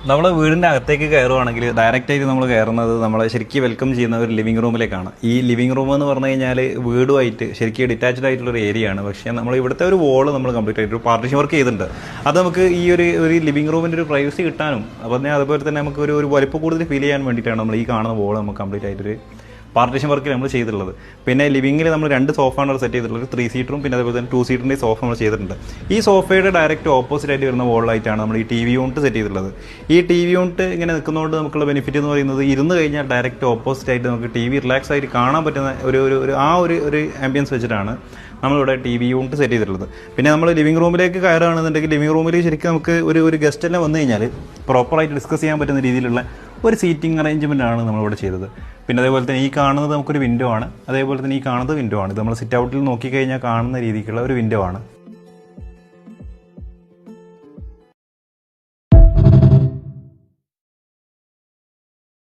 നമ്മൾ വീടിന്റെ അകത്തേക്ക് കയറുവാണെങ്കിൽ ഡയറക്റ്റ് ആയിട്ട് നമ്മൾ കയറുന്നത് നമ്മളെ ശരിക്കും വെൽക്കം ചെയ്യുന്ന ഒരു ലിവിംഗ് റൂമിലേക്കാണ് ഈ ലിവിംഗ് റൂം എന്ന് പറഞ്ഞു കഴിഞ്ഞാൽ വീടുമായിട്ട് ശരിക്കും ഡിറ്റാച്ച്ഡ് ആയിട്ടുള്ള ഒരു ഏരിയയാണ് പക്ഷേ നമ്മൾ ഇവിടുത്തെ ഒരു വോൾ നമ്മൾ കംപ്ലീറ്റ് ആയിട്ട് ഒരു പാർട്ടിഷൻ വർക്ക് ചെയ്തിട്ടുണ്ട്. അത് നമുക്ക് ഈ ഒരു ഒരു ലിവിംഗ് റൂമിന്റെ ഒരു പ്രൈവസി കിട്ടാനും തന്നെ അതുപോലെ തന്നെ നമുക്ക് ഒരു ഒരു വലിപ്പം കൂടുതൽ ഫീൽ ചെയ്യാൻ വേണ്ടിയിട്ടാണ് നമ്മൾ ഈ കാണുന്ന വോൾ നമുക്ക് കംപ്ലീറ്റ് ആയിട്ടൊരു പാർട്ടീഷൻ വർക്കിൽ നമ്മൾ ചെയ്തിട്ടുള്ളത്. പിന്നെ ലിവിങ്ങിൽ നമ്മൾ രണ്ട് സോഫാണ് സെറ്റ് ചെയ്തിട്ടുള്ളത്. ത്രീ സീറ്ററും പിന്നെ അതുപോലെ തന്നെ ടു സീറ്ററിന്റെ സോഫ നമ്മൾ ചെയ്തിട്ടുണ്ട്. ഈ സോഫയുടെ ഡയറക്റ്റ് ഓപ്പോസിറ്റ് ആയിട്ട് വരുന്ന വോളിലായിട്ടാണ് നമ്മൾ ഈ ടി വി യൂണിറ്റ് സെറ്റ് ചെയ്തിട്ടുള്ളത്. ഈ ടി വി യൂണിറ്റ് ഇങ്ങനെ നിൽക്കുന്നതുകൊണ്ട് നമുക്കുള്ള ബെനിഫിറ്റ് എന്ന് പറയുന്നത് ഇരുന്ന് കഴിഞ്ഞാൽ ഡയറക്റ്റ് ഓപ്പോസിറ്റ് ആയിട്ട് നമുക്ക് ടി വി റിലാക്സ് ആയിട്ട് കാണാൻ പറ്റുന്ന ഒരു ഒരു ഒരു ആ ഒരു ഒരു ആംബിയൻസ് വെച്ചിട്ടാണ് നമ്മളിവിടെ ടി വി യൂണിറ്റ് സെറ്റ് ചെയ്തിട്ടുള്ളത്. പിന്നെ നമ്മൾ ലിവിംഗ് റൂമിലേക്ക് കയറുകയാണെന്നുണ്ടെങ്കിൽ ലിവിംഗ് റൂമിൽ ശരിക്കും നമുക്ക് ഒരു ഒരു ഗസ്റ്റ് എല്ലാം വന്നു കഴിഞ്ഞാൽ പ്രോപ്പറായിട്ട് ഡിസ്കസ് ചെയ്യാൻ പറ്റുന്ന രീതിയിലുള്ള ഒരു സീറ്റിംഗ് അറേഞ്ച്മെന്റ് ആണ് നമ്മളിവിടെ ചെയ്തത്. പിന്നെ അതേപോലെ തന്നെ ഈ കാണുന്നത് നമുക്കൊരു വിൻഡോ ആണ്. അതേപോലെ തന്നെ ഈ കാണുന്നത് വിൻഡോ ആണ്. ഇത് നമ്മൾ സിറ്റ് ഔട്ടിൽ നോക്കിക്കഴിഞ്ഞാൽ കാണുന്ന രീതിക്കുള്ള ഒരു വിൻഡോ ആണ്.